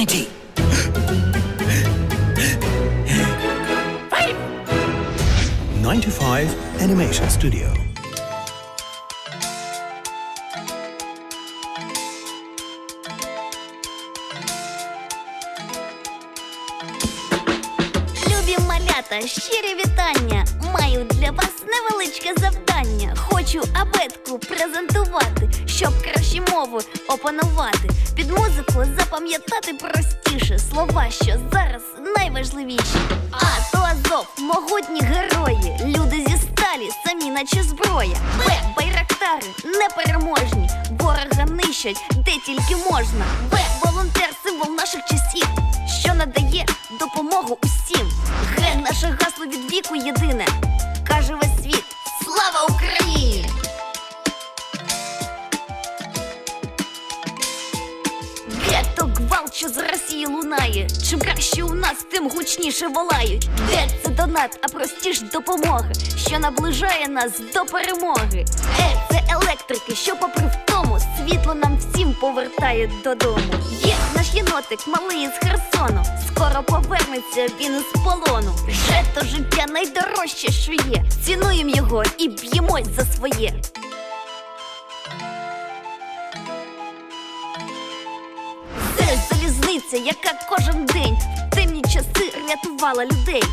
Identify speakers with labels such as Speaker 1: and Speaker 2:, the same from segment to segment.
Speaker 1: 90. Ninety-five Animation Studio.
Speaker 2: Любі малята, щирі вітання. Маю для вас невеличке завдання. Хочу абетку презентувати, Кращі мови опанувати. Під музику запам'ятати простіше слова, що зараз найважливіші. А то Азов, могутні герої, люди зі сталі, самі наче зброя. Б, байрактари, непереможні, ворога нищать, де тільки можна. В, волонтер, символ наших часів, що надає допомогу усім. Г, наше гасло від віку єдине. Лунає. Чим краще у нас, тим гучніше волають. Де це донат, а простіш допомоги, що наближає нас до перемоги. Е, це електрики, що попри втому світло нам всім повертає додому. Є наш єнотик, малий із Херсону. Скоро повернеться він із полону. Вже то життя найдорожче, що є. Цінуємо його і б'ємось за своє. Залізниця, яка кожен день в темні часи рятувала людей.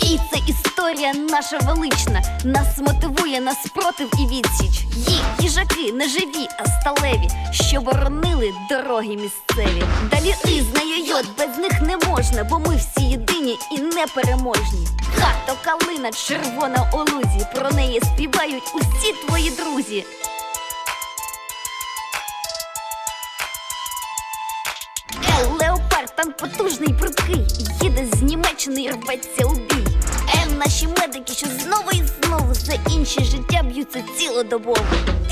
Speaker 2: І це історія наша велична, нас мотивує на спротив і відсіч. Їх їжаки не живі, а сталеві, що боронили дороги місцеві. Далі ти знаю йод, без них не можна, бо ми всі єдині і непереможні. Хато калина, червона у лузі, про неї співають усі твої друзі. Потужний, прудкий. Їде з Німеччини і рветься у бій. Е, наші медики, що знову і знову За інші життя б'ються цілодобово.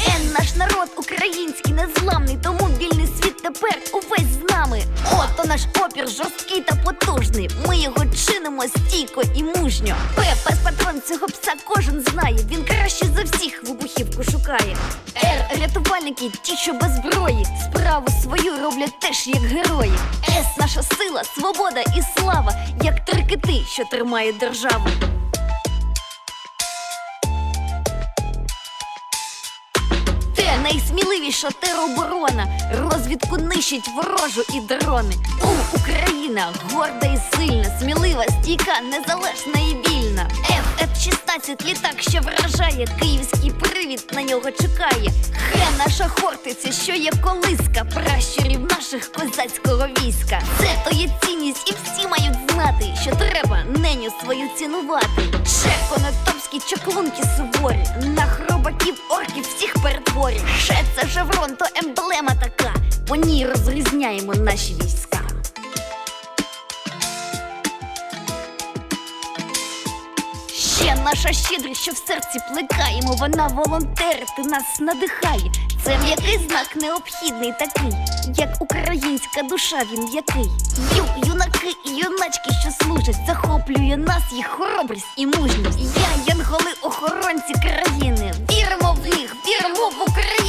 Speaker 2: Е, наш народ український незламний Тому вільний світ тепер увесь з нами. Ото наш опір жорсткий та потужний. Ми його чинимо стійко і мужньо. П, пес патрон цього пса кожен знає. Він краще за всіх вибухівку шукає. Р, рятувальники, ті, що без зброї. Справу свою роблять теж як герої. С, наша сила, свобода і слава Як три кити, що тримають державу. Найсміливіша тероборона. Розвідку нищить ворожу і дрони. У Україна горда і сильна, смілива, стійка, незалежна і вільна. Ф, F-16 літак, що вражає, київський привід на нього чекає. Х, наша хортиця, що є колиска, пращурів наших козацького війська. Це то є цінність, і всі мають знати, що треба неню свою цінувати. Че, конотопські чаклунки суворі, на хробаків орків всіх перетворює. Ще це шеврон, то емблема така. По ній розрізняємо наші війська. Ще наша щедрість, що в серці плекаємо, вона волонтерити нас надихає. Це м'який знак необхідний такий, як українська душа, він м'який. Ю, юнаки і юначки, що служать, захоплює нас їх хоробрість і мужність. Я, янголи, охоронці країни. Віримо в них, віримо в Україну.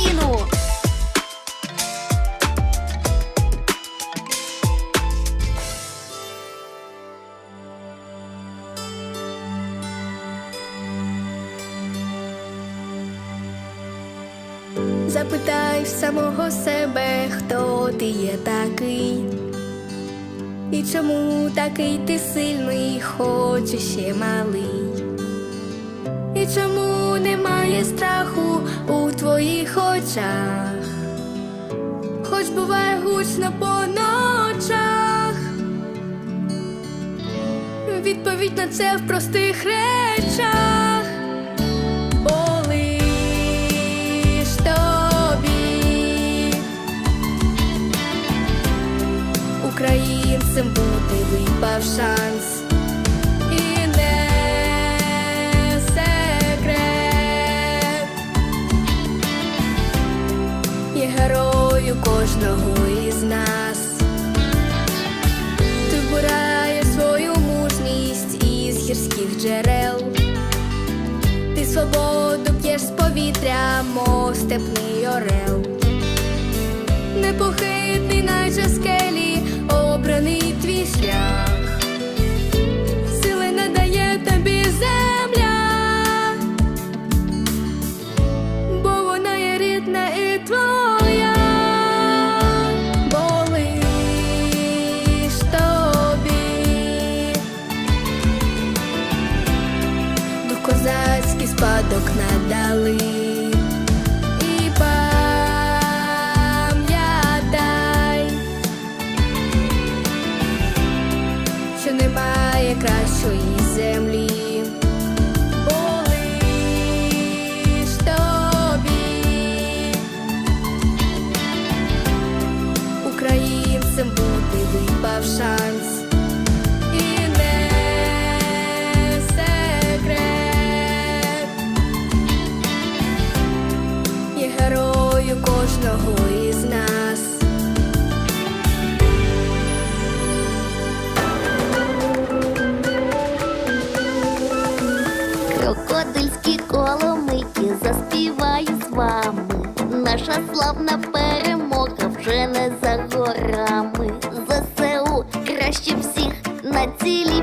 Speaker 3: Запитай самого себе, хто ти є такий, і чому такий ти сильний, хоч і ще малий, і чому немає страху у твоїх очах, хоч буває гучно по ночах. Відповідь на це в простих речах. Українцем бути випав шанс. І не секрет. Є герою кожного із нас. Ти вбираєш свою мужність із гірських джерел. Ти свободу п'єш з повітря, мов степний орел. Непохитний, наче скелі,
Speaker 2: спадок надали. І пам'ятай, що немає кращої землі. Українцем бути випавшан. кожного із нас.
Speaker 4: Крокодильські коломики заспівають з вами. Наша славна перемога вже не за горами. ЗСУ краще всіх на
Speaker 2: цілі.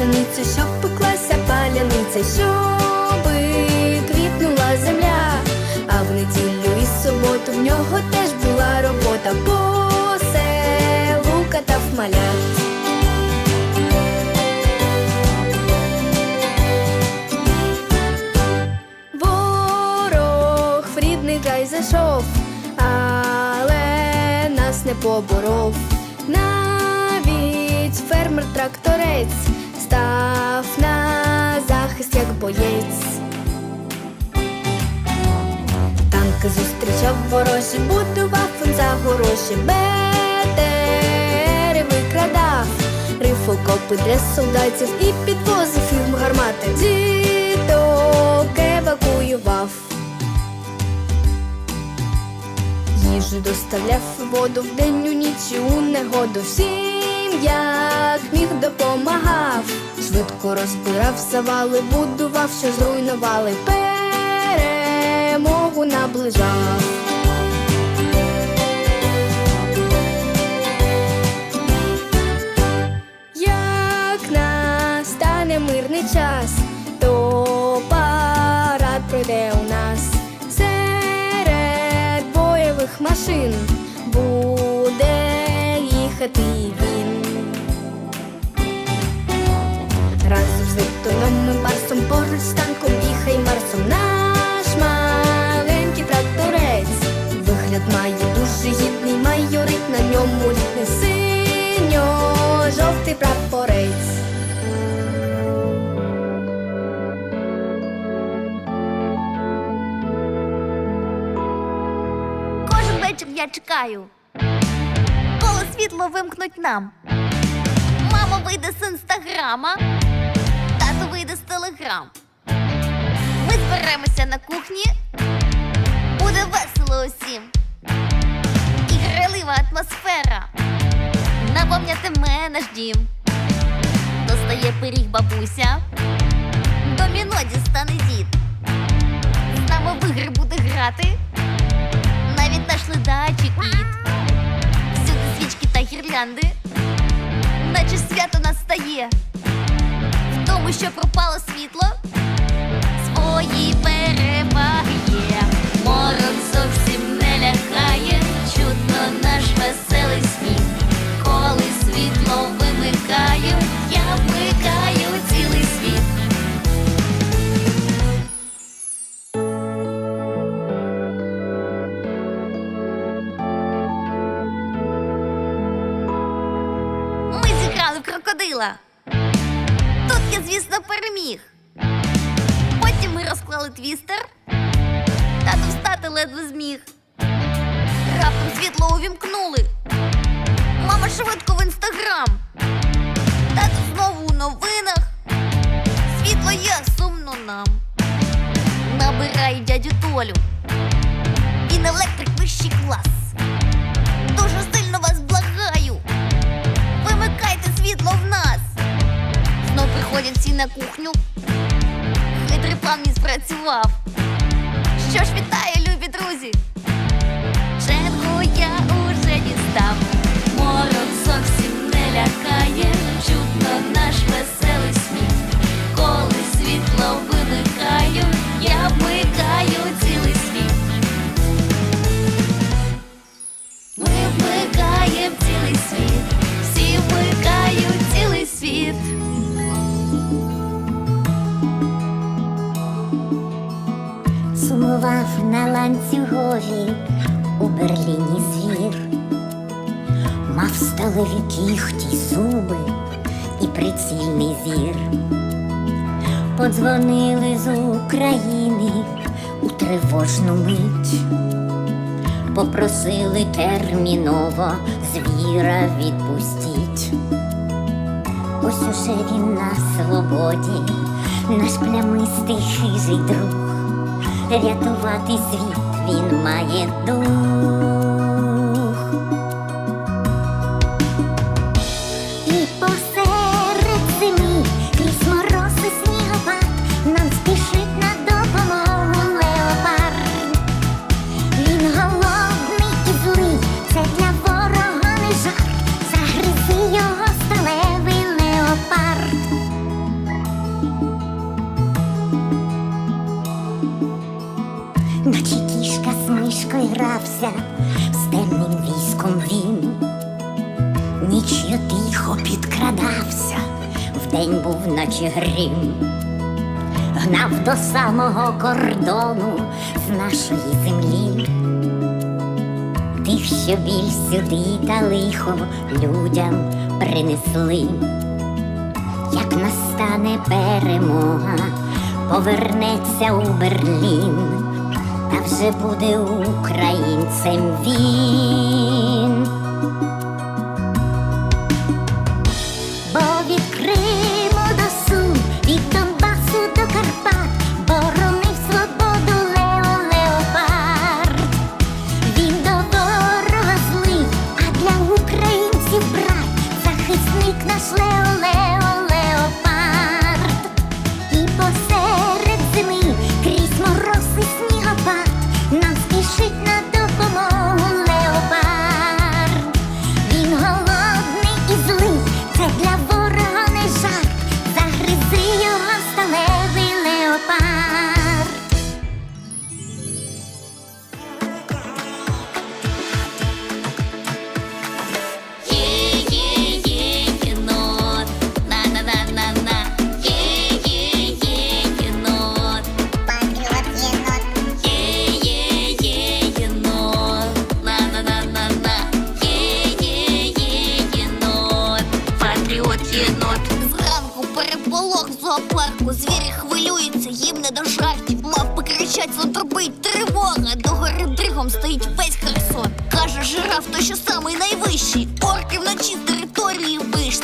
Speaker 2: пшеницю, щоб пеклася паляниця, щоб квітнула земля, а в неділю і суботу в нього теж була робота, по селу катав маля. Ворог в рідний гай зайшов, але нас не поборов. Навіть фермер тракторець боєць. Танки зустрічав ворожі, будував він за гроші, бетери викрадав, риф окопи для солдатів і підвозив їм гармати. Діток евакуював.
Speaker 3: Їжу доставляв воду в день у ніч у негоду всім як міг допомагав швидко розбирав завали, будував, що зруйнували, перемогу наближав. Як настане мирний час, то парад пройде у нас серед бойових машин буде їхати Поруч з танком їхай Марсом наш маленький тракторець. Вигляд має дуже гідний майорит, на ньому рідний синьо-жовтий прапорець.
Speaker 2: Кожен вечір я чекаю, коли світло вимкнуть нам. Мама вийде з інстаграма, телеграм. Ми зберемося на кухні, буде весело усім. І грайлива атмосфера наповнятиме наш дім. Достає пиріг бабуся, доміно дістане дід. З нами в ігри буде грати навіть наш ледачий кіт. Всюди свічки та гірлянди, наче свято настає. Тому, що пропало світло, свої переваги є. Морок зовсім не лякає, чутно наш веселий сміх. Коли світло вимикає, я звісно, переміг. Потім ми розклали твістер. Тато встати ледве зміг. Раптом світло увімкнули. Мама швидко в інстаграм. Тато знову у новинах. Світло є сумно нам. Набираю дядю Толю. Він електрик вищий клас. Дуже сильно Знов приходять всі на кухню. Хитрий план не спрацював. Що ж, вітаю, любі друзі! Чергу я уже дістав. Морок зовсім не лякає, чутно наш веселий сміх. Коли світло
Speaker 5: України у тривожну мить, попросили терміново звіра відпустіть. Ось уже він на свободі, наш плямистий хижий друг. Рятувати світ він має дух. Грім, гнав до самого кордону з нашої землі. Тих, що біль сюди та лихо людям принесли. Як настане перемога, повернеться у Берлін, та вже буде українцем він.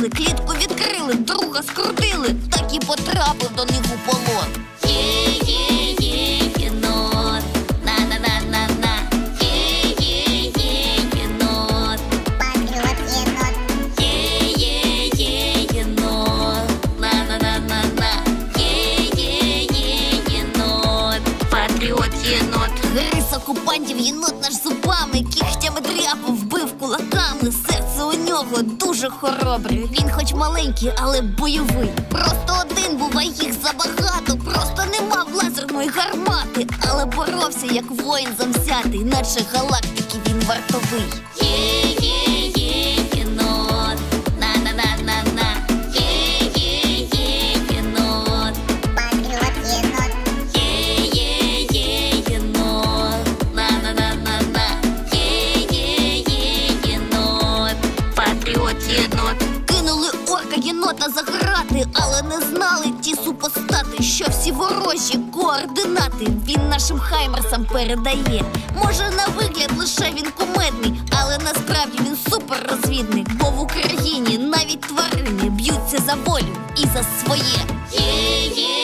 Speaker 2: quickly дуже хоробрий. Він хоч маленький, але бойовий. Просто один був, їх забагато. Просто не мав лазерної гармати. Але боровся, як воїн завзятий, наче галактики він вартовий. координати він нашим хаймерсам передає. Може, на вигляд лише він кумедний, але насправді він суперрозвідник. Бо в Україні навіть тварини б'ються за волю і за своє.